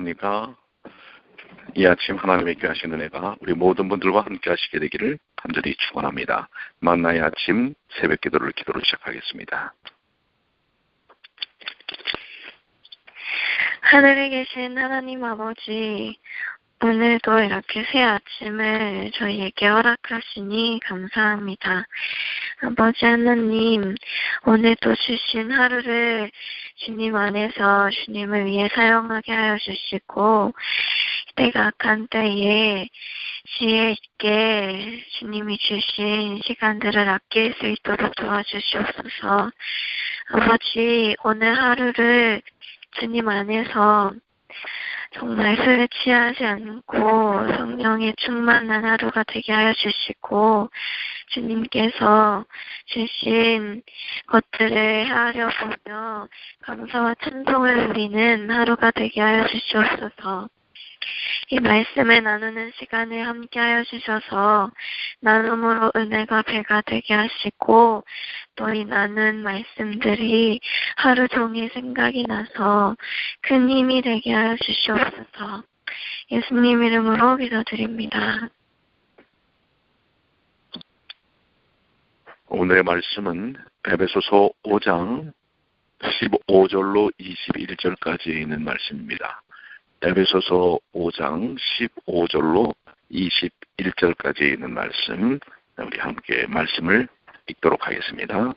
안녕하셨습니까? 이 아침 하나님의 귀하신 은혜가 우리 모든 분들과 함께 하시게 되기를 간절히 축원합니다. 만나의 아침 새벽 기도를 기도를 시작하겠습니다. 하늘에 계신 하나님 아버지, 오늘도 이렇게 새 아침을 저희에게 허락하시니 감사합니다. 아버지 하나님, 오늘도 주신 하루를 주님 안에서 주님을 위해 사용하게 하여 주시고, 때가 악한 때에 지혜 있게 주님이 주신 시간들을 아낄 수 있도록 도와주시옵소서. 아버지, 오늘 하루를 주님 안에서 정말 술을 취하지 않고 성령의 충만한 하루가 되게 하여 주시고 주님께서 주신 것들을 헤아려 보며 감사와 찬송을 누리는 하루가 되게 하여 주시옵소서. 이 말씀을 나누는 시간을 함께 하여 주셔서 나눔으로 은혜가 배가 되게 하시고 또 이 나눈 말씀들이 하루 종일 생각이 나서 큰 힘이 되게 하여 주시옵소서 예수님 이름으로 기도드립니다. 오늘의 말씀은 에베소서 5장 15절로 21절까지 있는 말씀입니다. 에베소서 5장 15절로 21절까지 있는 말씀, 우리 함께 말씀을 읽도록 하겠습니다.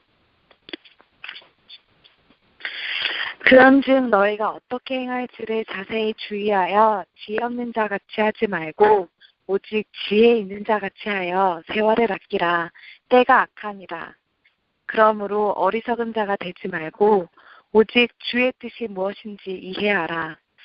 그런즉 너희가 어떻게 행할지를 자세히 주의하여 지혜 없는 자 같이 하지 말고 오직 지혜 있는 자 같이 하여 세월을 아끼라 때가 악하니라. 그러므로 어리석은 자가 되지 말고 오직 주의 뜻이 무엇인지 이해하라.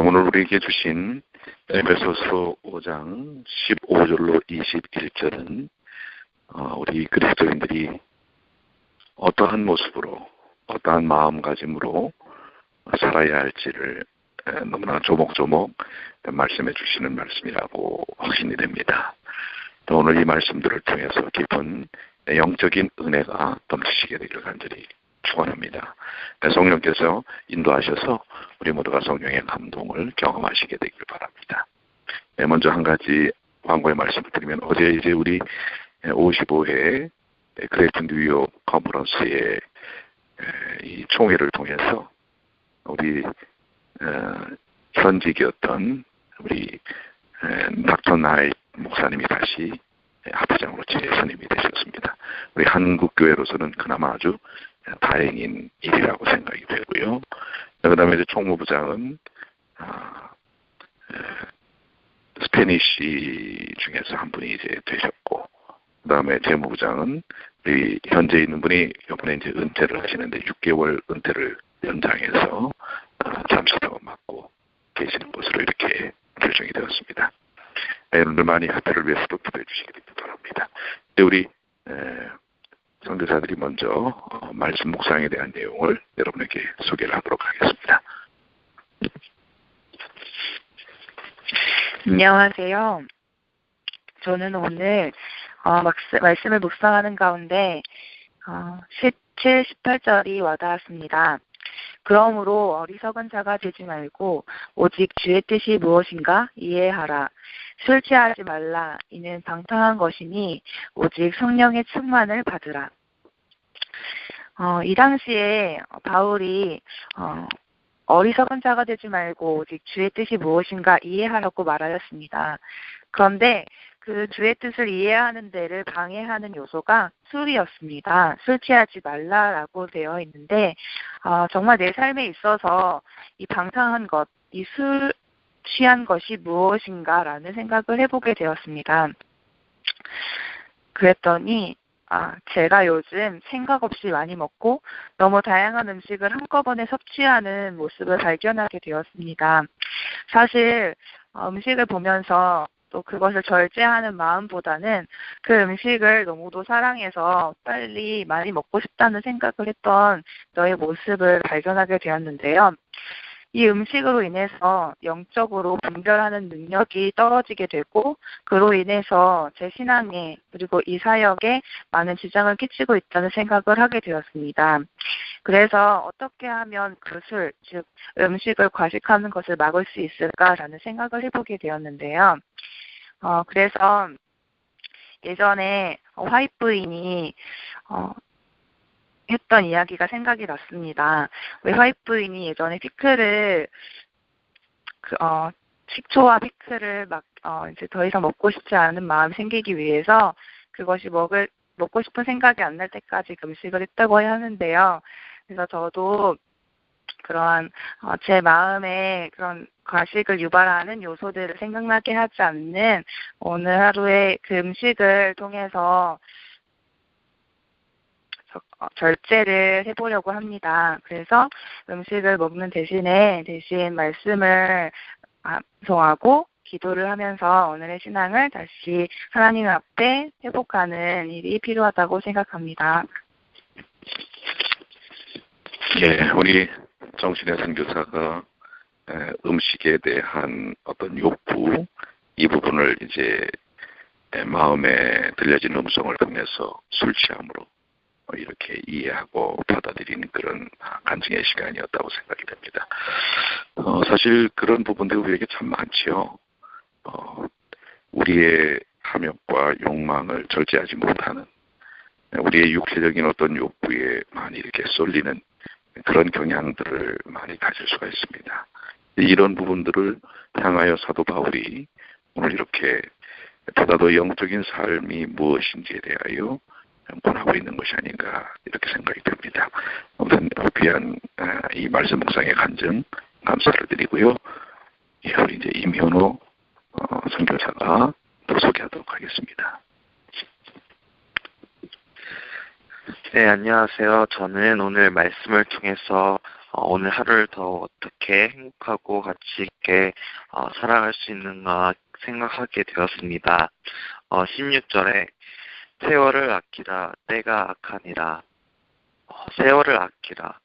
오늘 우리에게 주신 에베소서 5장 15절로 21절은 어, 우리 그리스도인들이 어떠한 모습으로 어떠한 마음가짐으로 살아야 할지를 너무나 조목조목 말씀해 주시는 말씀이라고 확신이 됩니다. 또 오늘 이 말씀들을 통해서 깊은 영적인 은혜가 넘치시게 되기를 간절히 축원합니다. 성령께서 인도하셔서 우리 모두가 성령의 감동을 경험하시게 되길 바랍니다. 네, 먼저 한 가지 광고의 말씀을 드리면 어제 이제 우리 55회 그레이트 뉴욕 컨퍼런스의 이 총회를 통해서 우리 현직이었던 우리 닥터 나이 목사님이 다시 합회장으로 재선임이 되셨습니다. 우리 한국 교회로서는 그나마 아주 다행인 일이라고 생각이 되고요. 그 다음에 이제 총무부장은 아, 스페니쉬 중에서 한 분이 이제 되셨고, 그 다음에 재무부장은 현재 있는 분이 이번에 이제 은퇴를 하시는데 6개월 은퇴를 연장해서 아, 잠시도 맡고 계시는 것으로 이렇게 결정이 되었습니다. 여러분들 많이 합회를 위해서도 기도해 주시기 바랍니다. 우리 성교사들이 먼저 어, 말씀 묵상에 대한 내용을 여러분에게 소개를 하도록 하겠습니다. 안녕하세요. 저는 오늘 어, 말씀을 묵상하는 가운데 어, 17, 18절이 와닿았습니다. 그러므로 어리석은 자가 되지 말고 오직 주의 뜻이 무엇인가 이해하라. 술 취하지 말라. 이는 방탕한 것이니 오직 성령의 충만을 받으라. 어, 이 당시에 바울이 어, 어리석은 자가 되지 말고 오직 주의 뜻이 무엇인가 이해하라고 말하였습니다. 그런데 그 주의 뜻을 이해하는 데를 방해하는 요소가 술이었습니다. 술 취하지 말라라고 되어 있는데 어, 정말 내 삶에 있어서 이 방탕한 것, 이 술 취한 것이 무엇인가라는 생각을 해보게 되었습니다. 그랬더니 아, 제가 요즘 생각 없이 많이 먹고 너무 다양한 음식을 한꺼번에 섭취하는 모습을 발견하게 되었습니다. 사실 어, 음식을 보면서 또 그것을 절제하는 마음보다는 그 음식을 너무도 사랑해서 빨리 많이 먹고 싶다는 생각을 했던 너의 모습을 발견하게 되었는데요. 이 음식으로 인해서 영적으로 분별하는 능력이 떨어지게 되고 그로 인해서 제 신앙에 그리고 이 사역에 많은 지장을 끼치고 있다는 생각을 하게 되었습니다. 그래서 어떻게 하면 그 술, 즉 음식을 과식하는 것을 막을 수 있을까라는 생각을 해보게 되었는데요. 어, 그래서 예전에 화이트 부인이 어, 했던 이야기가 생각이 났습니다. 부인이 예전에 피클을 그, 어, 식초와 피클을 막 어, 이제 더 이상 먹고 싶지 않은 마음 생기기 위해서 그것이 먹을 먹고 싶은 생각이 안 날 때까지 금식을 했다고 하는데요. 그래서 저도 그러한 어, 제 마음에 그런 과식을 유발하는 요소들을 생각나게 하지 않는 오늘 하루의 그 음식을 통해서 어, 절제를 해보려고 합니다. 그래서 음식을 먹는 대신에 대신 말씀을 암송하고 기도를 하면서 오늘의 신앙을 다시 하나님 앞에 회복하는 일이 필요하다고 생각합니다. 예, 우리 정신의 선교사가 음식에 대한 어떤 욕구 이 부분을 이제 마음에 들려진 음성을 통해서 술 취함으로 이렇게 이해하고 받아들이는 그런 간증의 시간이었다고 생각이 됩니다. 어, 사실 그런 부분들이 우리에게 참 많지요. 어, 우리의 탐욕과 욕망을 절제하지 못하는 우리의 육체적인 어떤 욕구에 많이 이렇게 쏠리는 그런 경향들을 많이 가질 수가 있습니다. 이런 부분들을 향하여 사도 바울이 오늘 이렇게 보다 더 영적인 삶이 무엇인지에 대하여 권하고 있는 것이 아닌가 이렇게 생각이 듭니다. 아무튼 귀한 아, 이 말씀 묵상의 간증 감사를 드리고요. 예, 우리 이제 임현호 어, 선교사가 또 소개하도록 하겠습니다. 네, 안녕하세요. 저는 오늘 말씀을 통해서 어, 오늘 하루를 더 어떻게 행복하고 가치 있게 어, 살아갈 수 있는가 생각하게 되었습니다. 16절에 세월을 아끼라 때가 악하니라 세월을 아끼라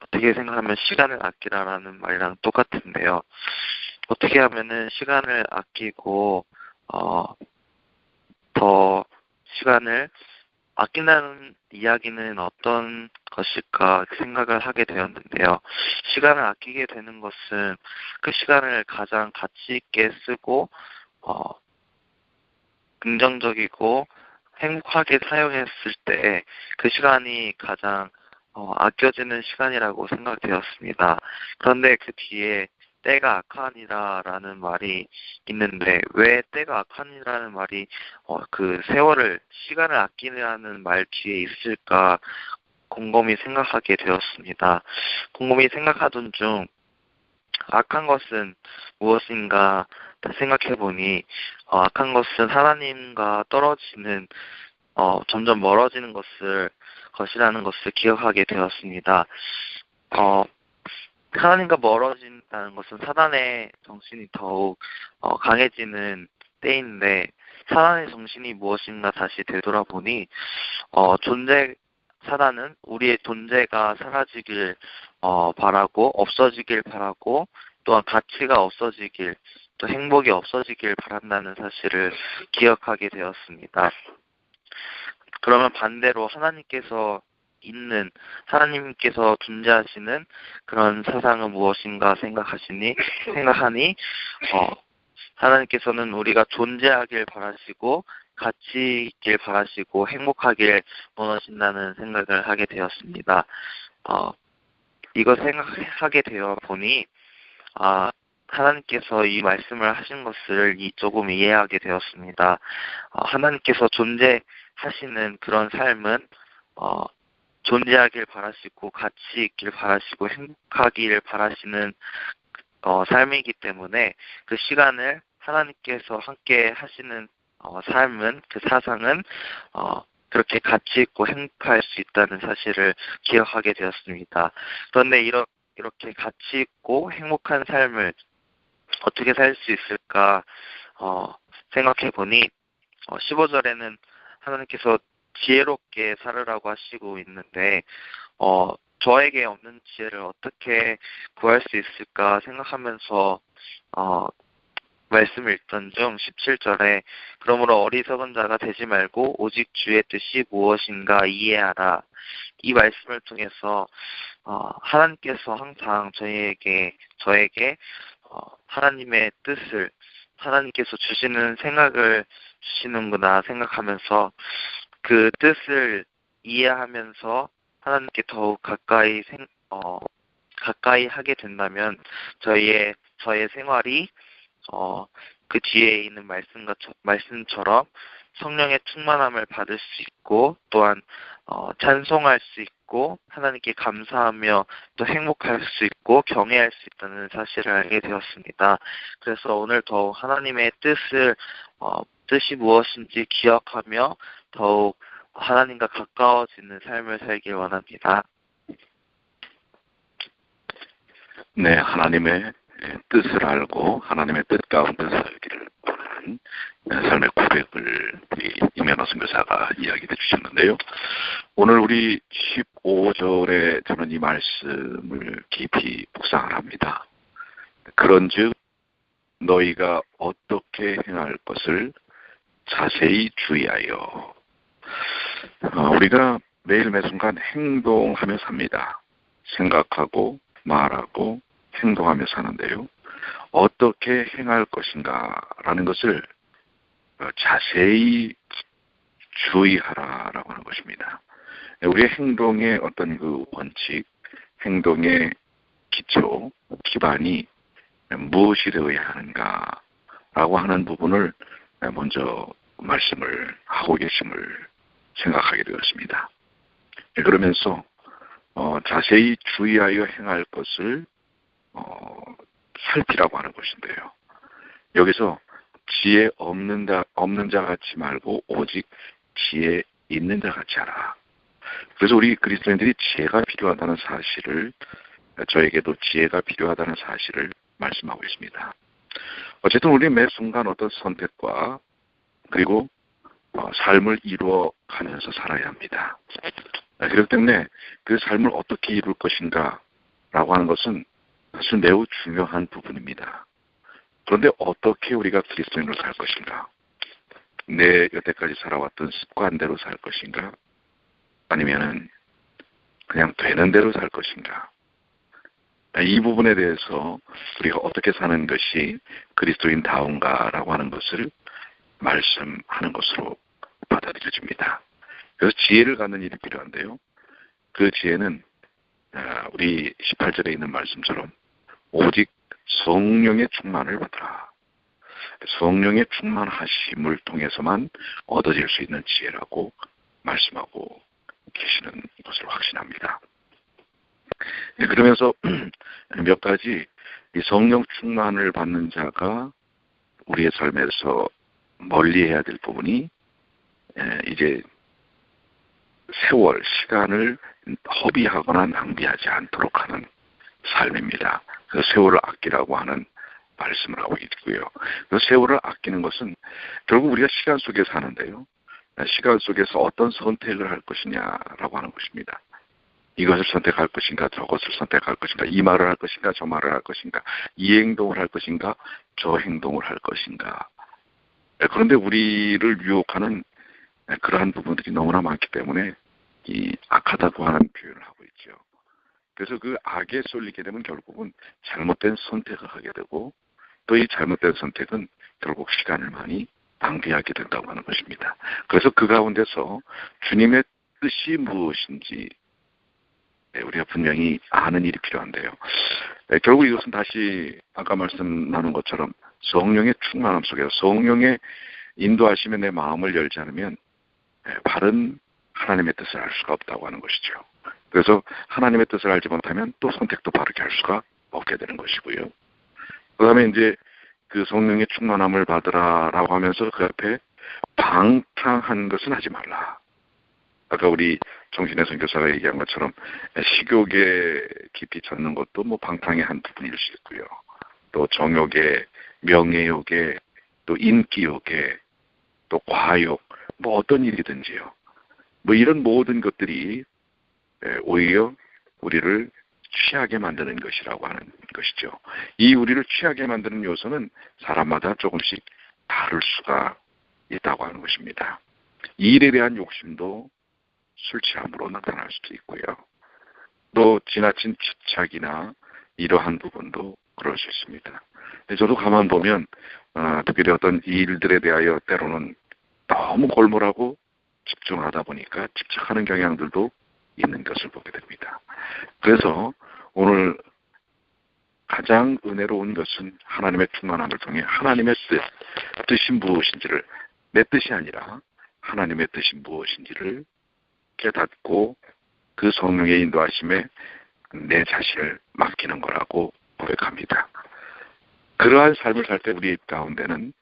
어떻게 생각하면 시간을 아끼라라는 말이랑 똑같은데요. 어떻게 하면은 시간을 아끼고 어, 더 시간을 아낀다는 이야기는 어떤 것일까 생각을 하게 되었는데요. 시간을 아끼게 되는 것은 그 시간을 가장 가치 있게 쓰고 어, 긍정적이고 행복하게 사용했을 때 그 시간이 가장 어, 아껴지는 시간이라고 생각되었습니다. 그런데 그 뒤에 때가 악하니라라는 말이 있는데 왜 때가 악하니라는 말이 어, 그 세월을 시간을 아끼라는 말 뒤에 있을까 곰곰이 생각하게 되었습니다. 곰곰이 생각하던 중 악한 것은 무엇인가 생각해 보니 어, 악한 것은 하나님과 떨어지는 어, 점점 멀어지는 것을 것이라는 것을 기억하게 되었습니다. 어, 하나님과 멀어진다는 것은 사단의 정신이 더욱 어, 강해지는 때인데 사단의 정신이 무엇인가 다시 되돌아보니 어, 존재 사단은 우리의 존재가 사라지길 어, 바라고 없어지길 바라고 또한 가치가 없어지길 또 행복이 없어지길 바란다는 사실을 기억하게 되었습니다. 그러면 반대로 하나님께서 있는 하나님께서 존재하시는 그런 사상은 무엇인가 생각하시니 생각하니 어, 하나님께서는 우리가 존재하길 바라시고 가치 있길 바라시고 행복하길 원하신다는 생각을 하게 되었습니다. 어, 이거 생각하게 되어 보니 아 하나님께서 이 말씀을 하신 것을 조금 이해하게 되었습니다. 어, 하나님께서 존재하시는 그런 삶은 어, 존재하길 바라시고 가치 있길 바라시고 행복하기를 바라시는 어, 삶이기 때문에 그 시간을 하나님께서 함께 하시는 어, 삶은 그 사상은 어, 그렇게 가치 있고 행복할 수 있다는 사실을 기억하게 되었습니다. 그런데 이러, 이렇게 가치 있고 행복한 삶을 어떻게 살 수 있을까 어, 생각해 보니 어, 15절에는 하나님께서 지혜롭게 살으라고 하시고 있는데 어, 저에게 없는 지혜를 어떻게 구할 수 있을까 생각하면서 어, 말씀을 읽던 중 17절에 그러므로 어리석은 자가 되지 말고 오직 주의 뜻이 무엇인가 이해하라. 이 말씀을 통해서 어, 하나님께서 항상 저희에게 저에게 어, 하나님의 뜻을 하나님께서 주시는 생각을 주시는구나 생각하면서 그 뜻을 이해하면서 하나님께 더욱 가까이 생, 어, 가까이 하게 된다면 저희의 저의 생활이 어, 그 뒤에 있는 말씀과 말씀처럼 성령의 충만함을 받을 수 있고 또한 어, 찬송할 수 있고 하나님께 감사하며 또 행복할 수 있고 경외할 수 있다는 사실을 알게 되었습니다. 그래서 오늘 더욱 하나님의 뜻을 어, 뜻이 무엇인지 기억하며 더욱 하나님과 가까워지는 삶을 살길 원합니다. 네, 하나님의 뜻을 알고 하나님의 뜻 가운데 살기를 원 하는 삶의 고백을 이면호 선교사가 이야기해 주셨는데요. 오늘 우리 15절에 저는 이 말씀을 깊이 묵상을 합니다. 그런즉 너희가 어떻게 행할 것을 자세히 주의하여 어, 우리가 매일 매 순간 행동하며 삽니다. 생각하고 말하고 행동하며 사는데요. 어떻게 행할 것인가라는 것을 어, 자세히 주의하라라고 하는 것입니다. 우리의 행동의 어떤 그 원칙, 행동의 기초, 기반이 무엇이 되어야 하는가라고 하는 부분을 먼저 말씀을 하고 계심을 생각하게 되었습니다. 그러면서 어, 자세히 주의하여 행할 것을 어, 살피라고 하는 것인데요. 여기서 지혜 없는 자, 없는 자 같이 말고 오직 지혜 있는 자 같이 하라. 그래서 우리 그리스도인들이 지혜가 필요하다는 사실을 저에게도 지혜가 필요하다는 사실을 말씀하고 있습니다. 어쨌든 우리 매 순간 어떤 선택과 그리고 어, 삶을 이루어 가면서 살아야 합니다. 그렇기 때문에 그 삶을 어떻게 이룰 것인가 라고 하는 것은 사실 매우 중요한 부분입니다. 그런데 어떻게 우리가 그리스도인으로 살 것인가? 내 여태까지 살아왔던 습관대로 살 것인가? 아니면은 그냥 되는 대로 살 것인가? 이 부분에 대해서 우리가 어떻게 사는 것이 그리스도인다운가라고 하는 것을 말씀하는 것으로 받아들여집니다. 그래서 지혜를 갖는 일이 필요한데요. 그 지혜는 아, 우리 18절에 있는 말씀처럼 오직 성령의 충만을 받으라. 성령의 충만하심을 통해서만 얻어질 수 있는 지혜라고 말씀하고 계시는 것을 확신합니다. 네, 그러면서 몇 가지 이 성령 충만을 받는 자가 우리의 삶에서 멀리 해야 될 부분이 이제 세월, 시간을 허비하거나 낭비하지 않도록 하는 삶입니다. 그 세월을 아끼라고 하는 말씀을 하고 있고요. 그 세월을 아끼는 것은 결국 우리가 시간 속에 사는데요. 시간 속에서 어떤 선택을 할 것이냐라고 하는 것입니다. 이것을 선택할 것인가, 저것을 선택할 것인가, 이 말을 할 것인가, 저 말을 할 것인가, 이 행동을 할 것인가, 저 행동을 할 것인가. 그런데 우리를 유혹하는 그러한 부분들이 너무나 많기 때문에 이 악하다고 하는 표현을 하고 있죠. 그래서 그 악에 쏠리게 되면 결국은 잘못된 선택을 하게 되고 또 이 잘못된 선택은 결국 시간을 많이 낭비하게 된다고 하는 것입니다. 그래서 그 가운데서 주님의 뜻이 무엇인지 네, 우리가 분명히 아는 일이 필요한데요. 네, 결국 이것은 다시 아까 말씀 나눈 것처럼 성령의 충만함 속에서 성령의 인도하시면 내 마음을 열지 않으면 네, 바른 하나님의 뜻을 알 수가 없다고 하는 것이죠. 그래서 하나님의 뜻을 알지 못하면 또 선택도 바르게 할 수가 없게 되는 것이고요. 그 다음에 이제 그 성령의 충만함을 받으라라고 하면서 그 앞에 방탕한 것은 하지 말라. 아까 우리 정신의 선교사가 얘기한 것처럼 식욕에 깊이 젖는 것도 뭐 방탕의 한 부분일 수 있고요. 또 정욕에, 명예욕에, 또 인기욕에, 또 과욕, 뭐 어떤 일이든지요. 뭐 이런 모든 것들이 오히려 우리를 취하게 만드는 것이라고 하는 것이죠. 이 우리를 취하게 만드는 요소는 사람마다 조금씩 다를 수가 있다고 하는 것입니다. 이 일에 대한 욕심도 술 취함으로 나타날 수도 있고요. 또 지나친 집착이나 이러한 부분도 그럴 수 있습니다. 저도 가만 보면 어, 특별히 어떤 일들에 대하여 때로는 너무 골몰하고 집중하다 보니까 집착하는 경향들도 있는 것을 보게 됩니다. 그래서 오늘 가장 은혜로운 것은 하나님의 충만함을 통해 하나님의 뜻, 뜻이 무엇인지를 내 뜻이 아니라 하나님의 뜻이 무엇인지를 깨닫고 그 성령의 인도하심에 내 자신을 맡기는 거라고 고백합니다. 그러한 삶을 살 때 우리 가운데는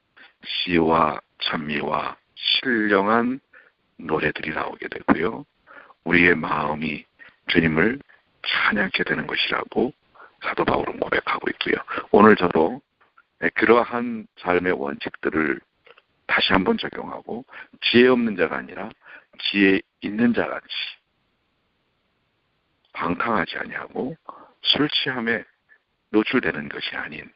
시와 찬미와 신령한 노래들이 나오게 되고요. 우리의 마음이 주님을 찬양케 되는 것이라고 사도 바울은 고백하고 있고요. 오늘 저도 그러한 삶의 원칙들을 다시 한번 적용하고 지혜 없는 자가 아니라 지혜 있는 자같이 방탕하지 아니하고 술 취함에 노출되는 것이 아닌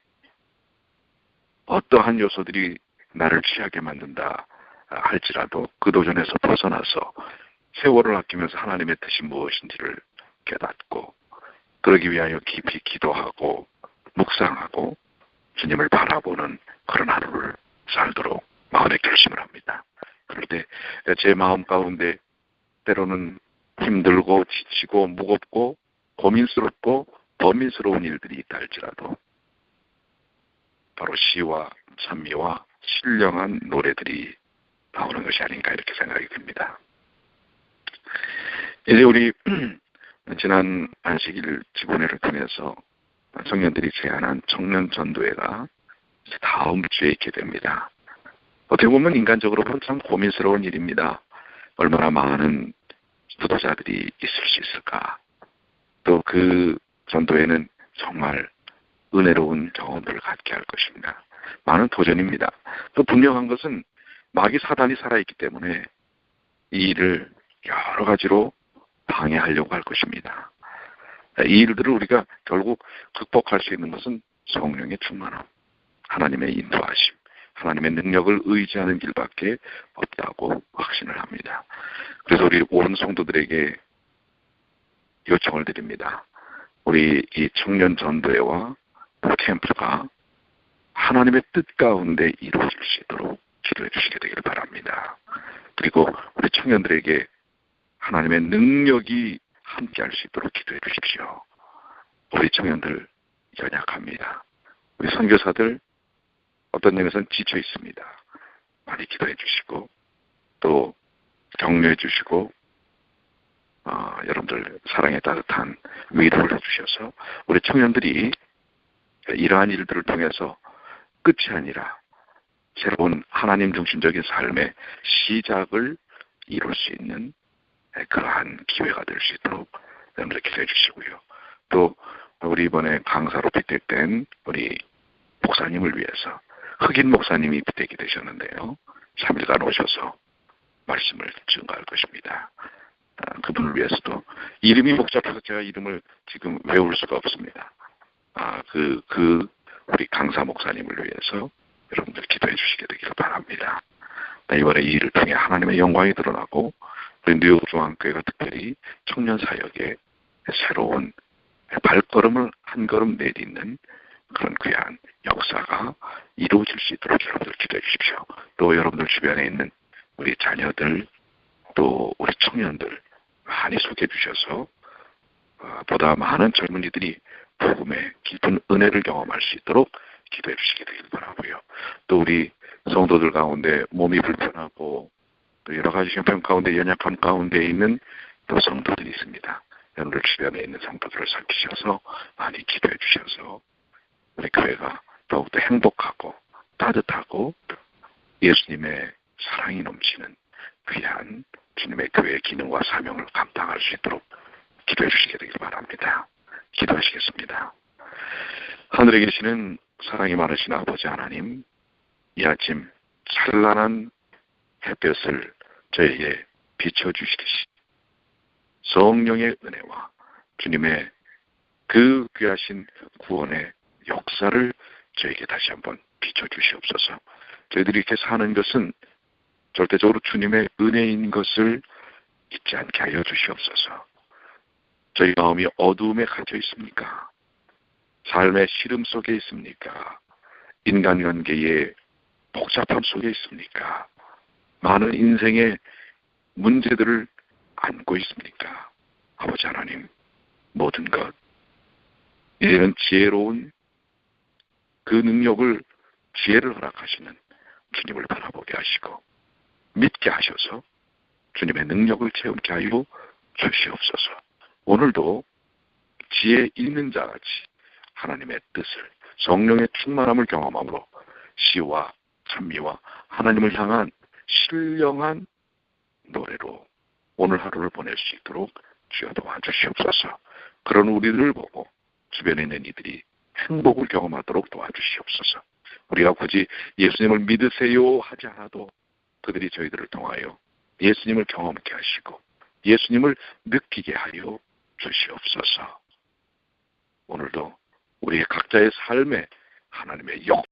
어떠한 요소들이 나를 취하게 만든다 할지라도 그 도전에서 벗어나서 세월을 아끼면서 하나님의 뜻이 무엇인지를 깨닫고 그러기 위하여 깊이 기도하고 묵상하고 주님을 바라보는 그런 하루를 살도록 마음의 결심을 합니다. 그럴 때 제 마음 가운데 때로는 힘들고 지치고 무겁고 고민스럽고 범민스러운 일들이 있다 할지라도 바로 시와 찬미와 신령한 노래들이 나오는 것이 아닌가 이렇게 생각이 듭니다. 이제 우리 지난 안식일 지구회를 통해서 청년들이 제안한 청년 전도회가 다음 주에 있게 됩니다. 어떻게 보면 인간적으로 참 고민스러운 일입니다. 얼마나 많은 지도자들이 있을 수 있을까. 또 그 전도에는 정말 은혜로운 경험들을 갖게 할 것입니다. 많은 도전입니다. 또 분명한 것은 마귀 사단이 살아있기 때문에 이 일을 여러 가지로 방해하려고 할 것입니다. 이 일들을 우리가 결국 극복할 수 있는 것은 성령의 충만함, 하나님의 인도하심, 하나님의 능력을 의지하는 길밖에 없다고 확신을 합니다. 그래서 우리 온 성도들에게 요청을 드립니다. 우리 이 청년 전도회와 캠프가 하나님의 뜻 가운데 이루어질 수 있도록 기도해 주시게 되기를 바랍니다. 그리고 우리 청년들에게 하나님의 능력이 함께할 수 있도록 기도해 주십시오. 우리 청년들 연약합니다. 우리 선교사들 어떤 점에서는 지쳐 있습니다. 많이 기도해 주시고 또 격려해 주시고 어, 여러분들 사랑에 따뜻한 위로를 해주셔서 우리 청년들이 이러한 일들을 통해서 끝이 아니라 새로운 하나님 중심적인 삶의 시작을 이룰 수 있는 그러한 기회가 될 수 있도록 여러분들 기도해 주시고요. 또 우리 이번에 강사로 빗대된 우리 목사님을 위해서 흑인 목사님이 빗대게 되셨는데요. 3일간 오셔서 말씀을 증거할 것입니다. 아, 그분을 위해서도 이름이 복잡해서 제가 이름을 지금 외울 수가 없습니다. 아, 그, 그, 우리 강사 목사님을 위해서 여러분들 기도해 주시게 되기를 바랍니다. 네, 이번에 이 일을 통해 하나님의 영광이 드러나고 뉴욕 중앙교회가 특별히 청년 사역에 새로운 발걸음을 한 걸음 내딛는 그런 귀한 역사가 이루어질 수 있도록 여러분들 기도해 주십시오. 또 여러분들 주변에 있는 우리 자녀들 또 우리 청년들 많이 소개해 주셔서 어, 보다 많은 젊은이들이 복음의 깊은 은혜를 경험할 수 있도록 기도해 주시게 되길 바라고요. 또 우리 성도들 가운데 몸이 불편하고 또 여러 가지 형편 가운데 연약함 가운데 있는 또 성도들이 있습니다. 여러분들 주변에 있는 성도들을 살피셔서 많이 기도해 주셔서 우리 교회가 더욱더 행복하고 따뜻하고 예수님의 사랑이 넘치는 귀한 주님의 교회 기능과 사명을 감당할 수 있도록 기도해 주시게 되길 바랍니다. 기도하시겠습니다. 하늘에 계시는 사랑이 많으신 아버지 하나님, 이 아침 찬란한 햇볕을 저에게 비춰주시듯이 성령의 은혜와 주님의 그 귀하신 구원의 역사를 저에게 다시 한번 비춰주시옵소서. 저희들이 이렇게 사는 것은 절대적으로 주님의 은혜인 것을 잊지 않게 하여 주시옵소서. 저희 마음이 어두움에 갇혀 있습니까? 삶의 시름 속에 있습니까? 인간관계의 복잡함 속에 있습니까? 많은 인생의 문제들을 안고 있습니까? 아버지 하나님, 모든 것, 이제는 지혜로운 그 능력을, 지혜를 허락하시는 주님을 바라보게 하시고, 믿게 하셔서 주님의 능력을 체험케 하여 주시옵소서. 오늘도 지혜 있는 자같이 하나님의 뜻을 성령의 충만함을 경험함으로 시와 찬미와 하나님을 향한 신령한 노래로 오늘 하루를 보낼 수 있도록 주여 도와주시옵소서. 그런 우리들을 보고 주변에 있는 이들이 행복을 경험하도록 도와주시옵소서. 우리가 굳이 예수님을 믿으세요 하지 않아도 그들이 저희들을 통하여 예수님을 경험케 하시고 예수님을 느끼게 하여 주시옵소서. 오늘도 우리의 각자의 삶에 하나님의 역